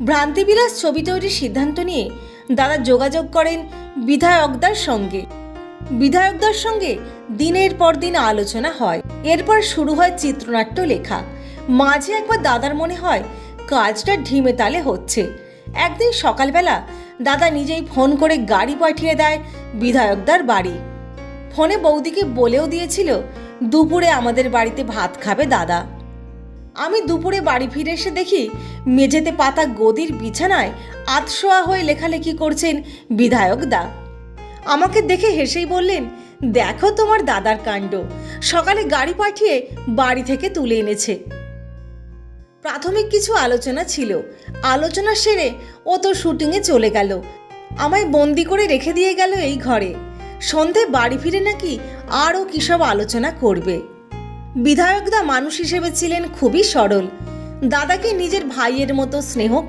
ভ্রান্তিবিলাস ছবি তৈরির সিদ্ধান্ত নিয়ে দাদা যোগাযোগ করেন বিধায়কদার সঙ্গে। বিধায়কদার সঙ্গে দিনের পর দিন আলোচনা হয়। এরপর শুরু হয় চিত্রনাট্য লেখা। মাঝে একবার দাদার মনে হয়, কাজটা ঢিমে তালে হচ্ছে। একদিন সকালবেলা দাদা নিজেই ফোন করে গাড়ি পাঠিয়ে দেয় বিধায়কদার বাড়ি। ফোনে বৌদিকে বলেও দিয়েছিল, দুপুরে আমাদের বাড়িতে ভাত খাবে দাদা। আমি দুপুরে বাড়ি ফিরে এসে দেখি মেঝেতে পাতা গদির বিছানায় আতশোয়া হয়ে লেখালেখি করছেন বিধায়ক দা। আমাকে দেখে হেসেই বললেন, দেখো তোমার দাদার কাণ্ড। সকালে গাড়ি পাঠিয়ে বাড়ি থেকে তুলে এনেছে। প্রাথমিক কিছু আলোচনা ছিল। আলোচনা সেরে ও তো শুটিংয়ে চলে গেল। আমায় বন্দি করে রেখে দিয়ে গেল এই ঘরে। সন্ধে বাড়ি ফিরে নাকি আরও কিসব আলোচনা করবে? বিধায়কদা মানুষ হিসেবে ছিলেন খুবই সরল। দাদাকে নিজের ভাইয়ের মতো স্নেহ